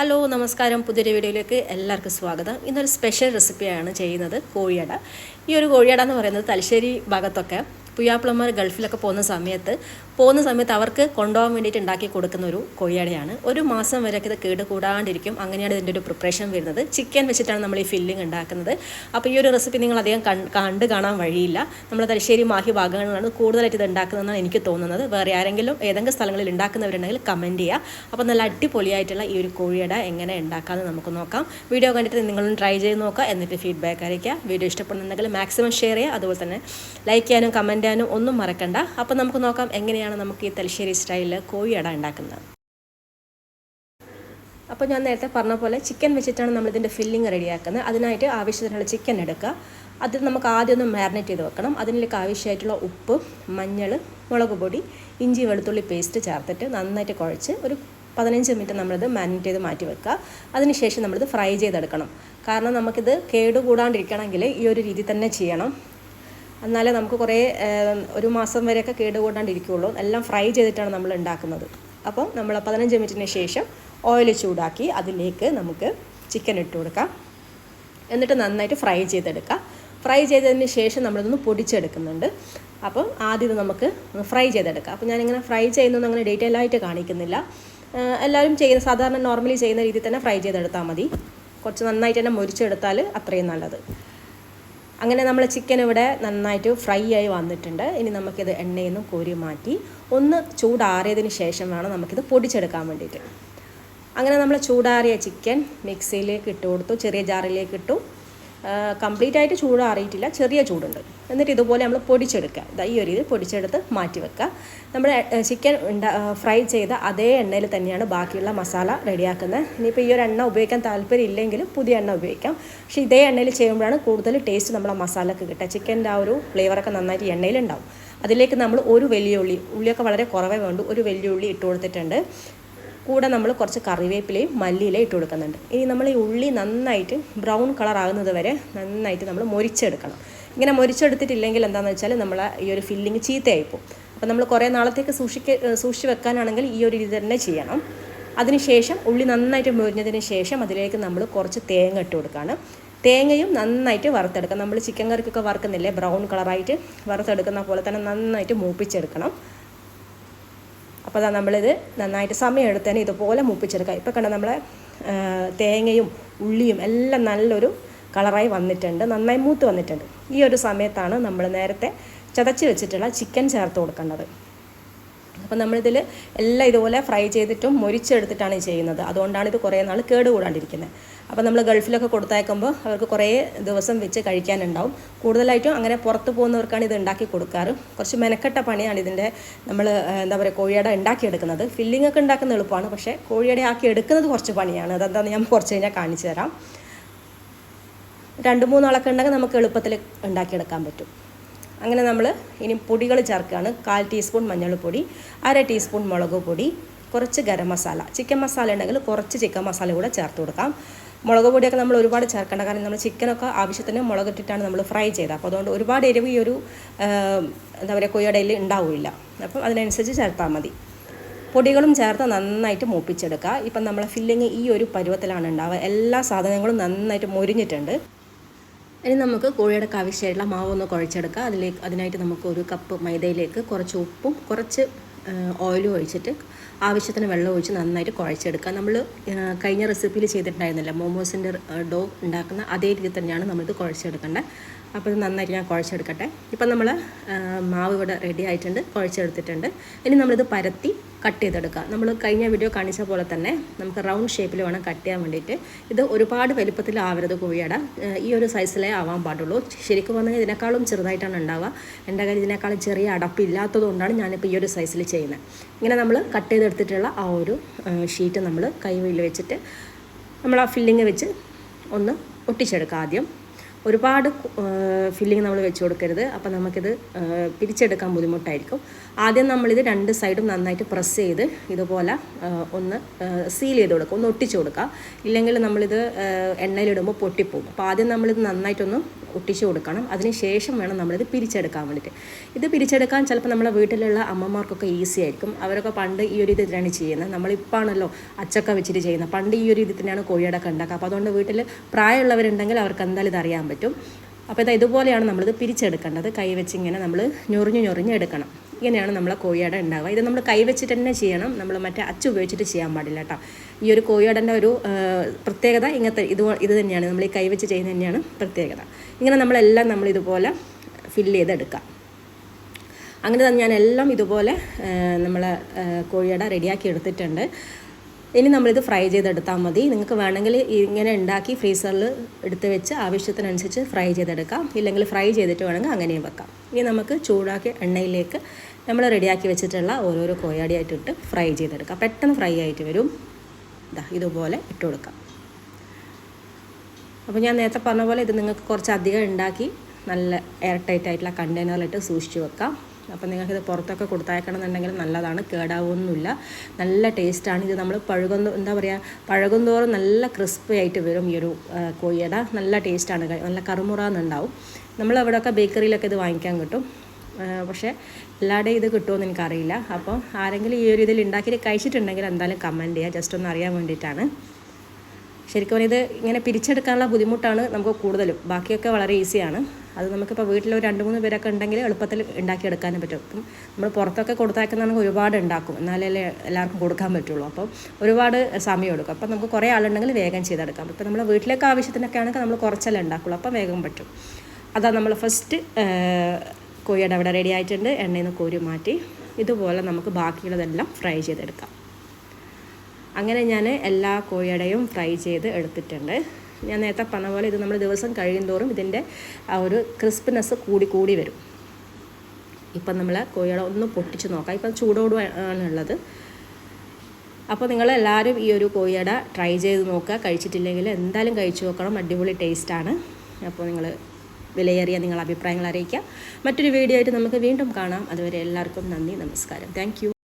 Hello നമസ്കാരം. പുതിയൊരു വീഡിയോയിലേക്ക് എല്ലാവർക്കും സ്വാഗതം. ഇന്നൊരു സ്പെഷ്യൽ റെസിപ്പിയാണ് ചെയ്യുന്നത് കോഴിയട. ഈ ഒരു കോഴിയട എന്ന് പറയുന്നത് തലശ്ശേരി ഭാഗത്തൊക്കെ പുയ്യാപ്പിളമാർ ഗൾഫിലൊക്കെ പോകുന്ന സമയത്ത് പോകുന്ന സമയത്ത് അവർക്ക് കൊണ്ടുപോകാൻ വേണ്ടിയിട്ട് ഉണ്ടാക്കി കൊടുക്കുന്ന ഒരു കോഴിയടയാണ്. ഒരു മാസം വരെയൊക്കെ ഇത് കേട് കൂടാണ്ടിരിക്കും അങ്ങനെയാണ് ഇതിന്റെ ഒരു പ്രിപ്പറേഷൻ വരുന്നത്. ചിക്കൻ വെച്ചിട്ടാണ് നമ്മൾ ഈ ഫില്ലിംഗ് ഉണ്ടാക്കുന്നത്. അപ്പോൾ ഈ ഒരു റെസിപ്പി നിങ്ങൾ അധികം കണ്ട് കാണാൻ വഴിയില്ല. നമ്മൾ തലശ്ശേരി മാഹി ഭാഗങ്ങളിലാണ് കൂടുതലായിട്ട് ഇത് ഉണ്ടാക്കുന്നതെന്നാണ് എനിക്ക് തോന്നുന്നത്. വേറെ ആരെങ്കിലും ഏതെങ്കിലും സ്ഥലങ്ങളിൽ ഉണ്ടാക്കുന്നവരുണ്ടെങ്കിൽ കമന്റ് ചെയ്യുക. അപ്പോൾ നല്ല അടിപൊളിയായിട്ടുള്ള ഈ ഒരു കോഴിയട എങ്ങനെ ഉണ്ടാക്കാമെന്ന് നമുക്ക് നോക്കാം. വീഡിയോ കണ്ടിട്ട് നിങ്ങളും ട്രൈ ചെയ്ത് നോക്കുക. എന്നിട്ട് ഫീഡ്ബാക്ക് അറിയിക്കുക. വീഡിയോ ഇഷ്ടപ്പെടുന്നുണ്ടെങ്കിൽ മാക്സിമം ഷെയർ ചെയ്യുക. അതുപോലെ തന്നെ ലൈക്ക് ചെയ്യാനും കമന്റ് ചെയ്യാനും ഒന്നും മറക്കണ്ട. അപ്പോൾ നമുക്ക് നോക്കാം എങ്ങനെയാണ് നമുക്ക് ഈ തലശ്ശേരി സ്റ്റൈലിൽ കോഴിയട ഉണ്ടാക്കുന്നത്. അപ്പോൾ ഞാൻ നേരത്തെ പറഞ്ഞ പോലെ ചിക്കൻ വെച്ചിട്ടാണ് നമ്മളിതിന്റെ ഫില്ലിങ് റെഡിയാക്കുന്നത്. അതിനായിട്ട് ആവശ്യത്തിനുള്ള ചിക്കൻ എടുക്കുക. അത് നമുക്ക് ആദ്യം ഒന്ന് മാരിനേറ്റ് ചെയ്ത് വെക്കണം. അതിലേക്ക് ആവശ്യമായിട്ടുള്ള ഉപ്പ് മഞ്ഞൾ മുളക് പൊടി ഇഞ്ചി വെളുത്തുള്ളി പേസ്റ്റ് ചേർത്തിട്ട് നന്നായിട്ട് കുഴച്ച് ഒരു പതിനഞ്ച് മിനിറ്റ് നമ്മളിത് മാരിനേറ്റ് ചെയ്ത് മാറ്റി വെക്കുക. അതിനുശേഷം നമ്മളിത് ഫ്രൈ ചെയ്തെടുക്കണം. കാരണം നമുക്കിത് കേടുകൂടാണ്ടിരിക്കണമെങ്കിൽ ഈ ഒരു രീതി തന്നെ ചെയ്യണം. എന്നാലേ നമുക്ക് കുറേ ഒരു മാസം വരെയൊക്കെ കേടുകൂടാണ്ടിരിക്കുകയുള്ളൂ എല്ലാം ഫ്രൈ ചെയ്തിട്ടാണ് നമ്മൾ ഉണ്ടാക്കുന്നത്. അപ്പോൾ നമ്മൾ പതിനഞ്ച് മിനിറ്റിന് ശേഷം ഓയിൽ ചൂടാക്കി അതിലേക്ക് നമുക്ക് ചിക്കൻ ഇട്ട് കൊടുക്കാം. എന്നിട്ട് നന്നായിട്ട് ഫ്രൈ ചെയ്തെടുക്കുക ഫ്രൈ ചെയ്തതിന് ശേഷം നമ്മളിതൊന്ന് പൊടിച്ചെടുക്കുന്നുണ്ട്. അപ്പം ആദ്യം നമുക്ക് ഫ്രൈ ചെയ്തെടുക്കാം. അപ്പോൾ ഞാനിങ്ങനെ ഫ്രൈ ചെയ്യുന്നൊന്നും അങ്ങനെ ഡീറ്റെയിൽ ആയിട്ട് കാണിക്കുന്നില്ല. എല്ലാവരും ചെയ്യുന്ന സാധാരണ നോർമലി ചെയ്യുന്ന രീതിയിൽ തന്നെ ഫ്രൈ ചെയ്തെടുത്താൽ മതി. കുറച്ച് നന്നായിട്ട് തന്നെ മുരിച്ചെടുത്താൽ അത്രയും നല്ലത്. അങ്ങനെ നമ്മൾ ചിക്കൻ ഇവിടെ നന്നായിട്ട് ഫ്രൈ ആയി വന്നിട്ടുണ്ട്. ഇനി നമുക്കിത് എണ്ണയിൽ നിന്ന് കോരി മാറ്റി ഒന്ന് ചൂടാറിയതിന് ശേഷം വേണം നമുക്കിത് പൊടിച്ചെടുക്കാൻ വേണ്ടിയിട്ട്. അങ്ങനെ നമ്മൾ ചൂടാറിയ ചിക്കൻ മിക്സിയിലേക്ക് ഇട്ട് കൊടുത്തു ചെറിയ ജാറിലേക്ക് ഇട്ടു. കംപ്ലീറ്റ് ആയിട്ട് ചൂടാറിയിട്ടില്ല ചെറിയ ചൂടുണ്ട്. എന്നിട്ട് ഇതുപോലെ നമ്മൾ പൊടിച്ചെടുക്കുക. ഇതാ ഈ ഒരു രീതിയിൽ പൊടിച്ചെടുത്ത് മാറ്റി വെക്കുക. നമ്മൾ ചിക്കൻ ഫ്രൈ ചെയ്ത അതേ എണ്ണയിൽ തന്നെയാണ് ബാക്കിയുള്ള മസാല റെഡിയാക്കുന്നത് ഇനിയിപ്പോൾ ഈ ഒരു എണ്ണ ഉപയോഗിക്കാൻ താല്പര്യം ഇല്ലെങ്കിലും പുതിയ എണ്ണ ഉപയോഗിക്കാം. പക്ഷേ ഇതേ എണ്ണയിൽ ചെയ്യുമ്പോഴാണ് കൂടുതൽ ടേസ്റ്റ് നമ്മളെ മസാലക്ക് കിട്ടുക. ചിക്കന്റെ ആ ഒരു ഫ്ലേവറൊക്കെ നന്നായിട്ട് എണ്ണയിലുണ്ടാവും അതിലേക്ക് നമ്മൾ ഒരു വലിയ ഉള്ളി ഉള്ളിയൊക്കെ വളരെ കുറവേ വേണ്ടു. ഒരു വലിയ ഉള്ളി ഇട്ട് കൊടുത്തിട്ടുണ്ട്. കൂടെ നമ്മൾ കുറച്ച് കറിവേപ്പിലയും മല്ലിയിലയും ഇട്ട് കൊടുക്കുന്നുണ്ട്. ഇനി നമ്മൾ ഈ ഉള്ളി നന്നായിട്ട് ബ്രൗൺ കളർ ആകുന്നത് വരെ നന്നായിട്ട് നമ്മൾ മൊരിച്ചെടുക്കണം. ഇങ്ങനെ മൊരിച്ചെടുത്തിട്ടില്ലെങ്കിൽ എന്താണെന്ന് വെച്ചാൽ നമ്മൾ ഈ ഒരു ഫില്ലിങ് പോകും. അപ്പോൾ നമ്മൾ കുറേ നാളത്തേക്ക് സൂക്ഷിക്ക സൂക്ഷിച്ച് വെക്കാനാണെങ്കിൽ ഈ ഒരു രീതി തന്നെ ചെയ്യണം. അതിനുശേഷം ഉള്ളി നന്നായിട്ട് മൊരിഞ്ഞതിന് ശേഷം അതിലേക്ക് നമ്മൾ കുറച്ച് തേങ്ങ ഇട്ട് കൊടുക്കുകയാണ് തേങ്ങയും നന്നായിട്ട് വറുത്തെടുക്കാം നമ്മൾ ചിക്കൻ കറിക്കൊക്കെ വറുക്കുന്നില്ലേ? ബ്രൗൺ കളറായിട്ട് വറുത്തെടുക്കുന്ന പോലെ തന്നെ നന്നായിട്ട് മൂപ്പിച്ചെടുക്കണം. അപ്പോൾ അതാ നമ്മളിത് നന്നായിട്ട് സമയം തന്നെ ഇതുപോലെ മൂപ്പിച്ചെടുക്കുക. ഇപ്പോൾ കണ്ട നമ്മളെ തേങ്ങയും ഉള്ളിയും എല്ലാം നല്ലൊരു കളറായി വന്നിട്ടുണ്ട്. നന്നായി മൂത്ത് വന്നിട്ടുണ്ട്. ഈ ഒരു സമയത്താണ് നമ്മൾ നേരത്തെ ചതച്ച് വെച്ചിട്ടുള്ള ചിക്കൻ ചേർത്ത് കൊടുക്കേണ്ടത്. അപ്പോൾ നമ്മളിതിൽ എല്ലാം ഇതുപോലെ ഫ്രൈ ചെയ്തിട്ടും മൊരിച്ചെടുത്തിട്ടാണ് ചെയ്യുന്നത്. അതുകൊണ്ടാണ് ഇത് കുറേ നാൾ കേടുകൂടാണ്ടിരിക്കുന്നത്. അപ്പോൾ നമ്മൾ ഗൾഫിലൊക്കെ കൊടുത്തയക്കുമ്പോൾ അവർക്ക് കുറേ ദിവസം വെച്ച് കഴിക്കാനുണ്ടാവും. കൂടുതലായിട്ടും അങ്ങനെ പുറത്ത് പോകുന്നവർക്കാണ് ഇത് ഉണ്ടാക്കി കൊടുക്കാറ്. കുറച്ച് മെനക്കെട്ട പണിയാണ് ഇതിന്റെ നമ്മൾ എന്താ പറയുക കോഴിയട ഉണ്ടാക്കിയെടുക്കുന്നത്. ഫില്ലിംഗ് ഒക്കെ ഉണ്ടാക്കുന്ന എളുപ്പമാണ്. പക്ഷേ കോഴിയട ആക്കി എടുക്കുന്നത് കുറച്ച് പണിയാണ്. അതെന്താണെന്ന് ഞാൻ കുറച്ച് കഴിഞ്ഞാൽ കാണിച്ചു തരാം. രണ്ട് മൂന്നാളൊക്കെ ഉണ്ടെങ്കിൽ നമുക്ക് എളുപ്പത്തിൽ ഉണ്ടാക്കിയെടുക്കാൻ പറ്റും. അങ്ങനെ നമ്മൾ ഇനി പൊടികൾ ചേർക്കുകയാണ്. കാൽ ടീസ്പൂൺ മഞ്ഞൾപ്പൊടി അര ടീസ്പൂൺ മുളക് പൊടി കുറച്ച് ഗരം മസാല. ചിക്കൻ മസാല ഉണ്ടെങ്കിൽ കുറച്ച് ചിക്കൻ മസാല കൂടെ ചേർത്ത് കൊടുക്കാം. മുളക് പൊടിയൊക്കെ നമ്മൾ ഒരുപാട് ചേർക്കേണ്ട. കാരണം നമ്മൾ ചിക്കനൊക്കെ ആവശ്യത്തിന് മുളക് ഇട്ടിട്ടാണ് നമ്മൾ ഫ്രൈ ചെയ്തത്. അപ്പോൾ അതുകൊണ്ട് ഒരുപാട് എരിവ് ഈ ഒരു എന്താ പറയുക കൊയ്യടയിൽ ഉണ്ടാവില്ല. അപ്പം അതിനനുസരിച്ച് ചേർത്താൽ മതി. പൊടികളും ചേർത്ത് നന്നായിട്ട് മൂപ്പിച്ചെടുക്കുക. ഇപ്പം നമ്മളെ ഫില്ലിങ് ഈ ഒരു പരുവത്തിലാണ് ഉണ്ടാവുക. എല്ലാ സാധനങ്ങളും നന്നായിട്ട് മൊരിഞ്ഞിട്ടുണ്ട്. ഇനി നമുക്ക് കോഴിയുടെ ആവശ്യമായിട്ടുള്ള ഒന്ന് കുഴച്ചെടുക്കുക അതിലേക്ക് അതിനായിട്ട് നമുക്ക് ഒരു കപ്പ് മൈദയിലേക്ക് കുറച്ച് ഉപ്പും കുറച്ച് ഓയിലും ഒഴിച്ചിട്ട് ആവശ്യത്തിന് വെള്ളം ഒഴിച്ച് നന്നായിട്ട് കുഴച്ചെടുക്കുക നമ്മൾ കഴിഞ്ഞ റെസിപ്പിയിൽ ചെയ്തിട്ടുണ്ടായിരുന്നില്ല? മോമോസിന്റെ ഡോ ഉണ്ടാക്കുന്ന അതേ രീതി തന്നെയാണ് നമ്മളിത് കുഴച്ചെടുക്കേണ്ടത്. അപ്പോൾ ഇത് നന്നായിട്ട് ഞാൻ കുഴച്ചെടുക്കട്ടെ. ഇപ്പം നമ്മൾ മാവ് ഇവിടെ റെഡി ആയിട്ടുണ്ട് കുഴച്ചെടുത്തിട്ടുണ്ട്. ഇനി നമ്മളിത് പരത്തി കട്ട് ചെയ്തെടുക്കുക നമ്മൾ കഴിഞ്ഞ വീഡിയോ കാണിച്ച പോലെ തന്നെ നമുക്ക് റൗണ്ട് ഷേപ്പിൽ വേണം കട്ട് ചെയ്യാൻ വേണ്ടിയിട്ട്. ഇത് ഒരുപാട് വലുപ്പത്തിലാവരുത് കോഴിയട. ഈ ഒരു സൈസിലേ ആവാൻ പാടുള്ളൂ. ശരിക്കും പറഞ്ഞാൽ ഇതിനേക്കാളും ചെറുതായിട്ടാണ് ഉണ്ടാവുക. എന്റെ കയ്യിൽ ഇതിനേക്കാളും ചെറിയ അടപ്പില്ലാത്തതുകൊണ്ടാണ് ഞാനിപ്പോൾ ഈ ഒരു സൈസിൽ ചെയ്യുന്നത്. ഇങ്ങനെ നമ്മൾ കട്ട് ചെയ്തെടുത്തിട്ടുള്ള ആ ഒരു ഷീറ്റ് നമ്മൾ കൈവയിൽ വെച്ചിട്ട് നമ്മൾ ആ ഫില്ലിങ് വെച്ച് ഒന്ന് ഒട്ടിച്ചെടുക്കുക ആദ്യം. ഒരുപാട് ഫില്ലിങ് നമ്മൾ വെച്ച് കൊടുക്കരുത്. അപ്പോൾ നമുക്കിത് പിരിച്ചെടുക്കാൻ ബുദ്ധിമുട്ടായിരിക്കും. ആദ്യം നമ്മളിത് രണ്ട് സൈഡും നന്നായിട്ട് പ്രസ് ചെയ്ത് ഇതുപോലെ ഒന്ന് സീൽ ചെയ്ത് കൊടുക്കുക. ഒന്ന് ഒട്ടിച്ചു കൊടുക്കുക. ഇല്ലെങ്കിൽ നമ്മളിത് എണ്ണയിലിടുമ്പോൾ പൊട്ടിപ്പോകും. അപ്പോൾ ആദ്യം നമ്മളിത് നന്നായിട്ടൊന്ന് ഒട്ടിച്ചു കൊടുക്കണം. അതിന് ശേഷം വേണം നമ്മളിത് പിരിച്ചെടുക്കാൻ വേണ്ടിയിട്ട്. ഇത് പിരിച്ചെടുക്കാൻ ചിലപ്പോൾ നമ്മളെ വീട്ടിലുള്ള അമ്മമാർക്കൊക്കെ ഈസി ആയിരിക്കും. അവരൊക്കെ പണ്ട് ഈ ഒരു ഇതിലാണ് ചെയ്യുന്നത്. നമ്മളിപ്പാണല്ലോ അച്ചക്ക വെച്ചിട്ട് ചെയ്യുന്നത്. പണ്ട് ഈ ഒരു ഇതിൽ തന്നെയാണ് കോഴിയടക്കം ഉണ്ടാക്കുക. അപ്പോൾ അതുകൊണ്ട് വീട്ടിൽ പ്രായമുള്ളവരുണ്ടെങ്കിൽ അവർക്ക് എന്തായാലും ഇത് പറ്റും. അപ്പോൾ ഇതാ ഇതുപോലെയാണ് നമ്മളിത് പിരിച്ചെടുക്കേണ്ടത്. കൈ വെച്ച് ഇങ്ങനെ നമ്മൾ ഞൊറിഞ്ഞ് ഞൊറിഞ്ഞ് എടുക്കണം. ഇങ്ങനെയാണ് നമ്മളെ കോഴിയട ഉണ്ടാവുക. ഇത് നമ്മൾ കൈ വെച്ചിട്ട് തന്നെ ചെയ്യണം. നമ്മൾ മറ്റേ അച്ച് ഉപയോഗിച്ചിട്ട് ചെയ്യാൻ പാടില്ല കേട്ടോ. ഈ ഒരു കോഴിയടന്റെ ഒരു പ്രത്യേകത ഇങ്ങനത്തെ ഇത് ഇത് തന്നെയാണ്. നമ്മൾ ഈ കൈ വെച്ച് ചെയ്യുന്നത് തന്നെയാണ് പ്രത്യേകത. ഇങ്ങനെ നമ്മളെല്ലാം നമ്മൾ ഇതുപോലെ ഫില്ല് ചെയ്തെടുക്കാം. അങ്ങനെ തന്നെ ഞാൻ എല്ലാം ഇതുപോലെ നമ്മളെ കോഴിയട റെഡിയാക്കി എടുത്തിട്ടുണ്ട്. ഇനി നമ്മളിത് ഫ്രൈ ചെയ്തെടുത്താൽ മതി. നിങ്ങൾക്ക് വേണമെങ്കിൽ ഇങ്ങനെ ഉണ്ടാക്കി ഫ്രീസറിൽ എടുത്ത് വെച്ച് ആവശ്യത്തിനനുസരിച്ച് ഫ്രൈ ചെയ്തെടുക്കാം. ഇല്ലെങ്കിൽ ഫ്രൈ ചെയ്തിട്ട് വേണമെങ്കിൽ അങ്ങനെയും വെക്കാം. ഇനി നമുക്ക് ചൂടാക്കി എണ്ണയിലേക്ക് നമ്മൾ റെഡിയാക്കി വെച്ചിട്ടുള്ള ഓരോരോ കോയാടി ഇട്ട് ഫ്രൈ ചെയ്തെടുക്കാം. പെട്ടെന്ന് ഫ്രൈ ആയിട്ട് വരും. ഇതാ ഇതുപോലെ ഇട്ട് കൊടുക്കാം. അപ്പോൾ ഞാൻ നേരത്തെ പറഞ്ഞ പോലെ ഇത് നിങ്ങൾക്ക് കുറച്ച് അധികം ഉണ്ടാക്കി നല്ല എയർ ടൈറ്റ് ആയിട്ടുള്ള കണ്ടെയ്നറിലിട്ട് സൂക്ഷിച്ച് വെക്കാം. അപ്പം നിങ്ങൾക്കിത് പുറത്തൊക്കെ കൊടുത്തയക്കണമെന്നുണ്ടെങ്കിൽ നല്ലതാണ് കേടാവൊന്നുമില്ല. നല്ല ടേസ്റ്റാണ് ഇത് നമ്മൾ പഴകുന്ന എന്താ പറയുക പഴകും തോറും നല്ല ക്രിസ്പി ആയിട്ട് വരും ഈ ഒരു കോഴിയട. നല്ല ടേസ്റ്റാണ് നല്ല കറുമുറ എന്നുണ്ടാവും. നമ്മളവിടെയൊക്കെ ബേക്കറിയിലൊക്കെ ഇത് വാങ്ങിക്കാൻ കിട്ടും. പക്ഷേ എല്ലാവരുടെയും ഇത് കിട്ടുമെന്ന് എനിക്കറിയില്ല. അപ്പോൾ ആരെങ്കിലും ഈ ഒരു ഇതിൽ ഉണ്ടാക്കിയിട്ട് കഴിച്ചിട്ടുണ്ടെങ്കിൽ എന്തായാലും കമന്റ് ചെയ്യുക ജസ്റ്റ് ഒന്ന് അറിയാൻ വേണ്ടിയിട്ടാണ്. ശരിക്കും പറഞ്ഞാൽ ഇത് ഇങ്ങനെ പിരിച്ചെടുക്കാനുള്ള ബുദ്ധിമുട്ടാണ് നമുക്ക് കൂടുതലും. ബാക്കിയൊക്കെ വളരെ ഈസിയാണ്. അത് നമുക്കിപ്പോൾ വീട്ടിൽ ഒരു രണ്ട് മൂന്ന് പേരൊക്കെ ഉണ്ടെങ്കിൽ എളുപ്പത്തിൽ ഉണ്ടാക്കിയെടുക്കാനും പറ്റും. അപ്പം നമ്മൾ പുറത്തൊക്കെ കൊടുത്തയക്കുന്നതാണെങ്കിൽ ഒരുപാട് ഉണ്ടാക്കും. എന്നാലല്ലേ എല്ലാവർക്കും കൊടുക്കാൻ പറ്റുള്ളൂ. അപ്പോൾ ഒരുപാട് സമയം എടുക്കും. അപ്പം നമുക്ക് കുറേ ആളുണ്ടെങ്കിൽ വേഗം ചെയ്തെടുക്കാം. ഇപ്പം നമ്മൾ വീട്ടിലേക്ക് ആവശ്യത്തിനൊക്കെ ആണെങ്കിൽ നമ്മൾ കുറച്ചല്ലേ ഉണ്ടാക്കുള്ളൂ. അപ്പം വേഗം പറ്റും. അതാ നമ്മൾ ഫസ്റ്റ് കോഴിയുടെ അവിടെ റെഡി ആയിട്ടുണ്ട്. എണ്ണയിൽ നിന്ന് കോരി മാറ്റി ഇതുപോലെ നമുക്ക് ബാക്കിയുള്ളതെല്ലാം ഫ്രൈ ചെയ്തെടുക്കാം. അങ്ങനെ ഞാൻ എല്ലാ കോഴിയടയും ഫ്രൈ ചെയ്ത് എടുത്തിട്ടുണ്ട്. ഞാൻ നേരത്തെ പറഞ്ഞ പോലെ ഇത് നമ്മൾ ദിവസം കഴിയുന്തോറും ഇതിന്റെ ആ ഒരു ക്രിസ്പിനെസ് കൂടി കൂടി വരും. ഇപ്പം നമ്മൾ കോഴിയട ഒന്ന് പൊട്ടിച്ച് നോക്കാം. ഇപ്പം ചൂടോട് ആണുള്ളത് അപ്പോൾ നിങ്ങൾ എല്ലാവരും ഈ ഒരു കോഴിയട ട്രൈ ചെയ്ത് നോക്കുക. കഴിച്ചിട്ടില്ലെങ്കിൽ എന്തായാലും കഴിച്ചു നോക്കണം. അടിപൊളി ടേസ്റ്റാണ്. അപ്പോൾ നിങ്ങൾ വിലയേറിയ നിങ്ങളുടെ അഭിപ്രായങ്ങൾ അറിയിക്കുക. മറ്റൊരു വീഡിയോ ആയിട്ട് നമുക്ക് വീണ്ടും കാണാം. അതുവരെ എല്ലാവർക്കും നന്ദി നമസ്കാരം. താങ്ക്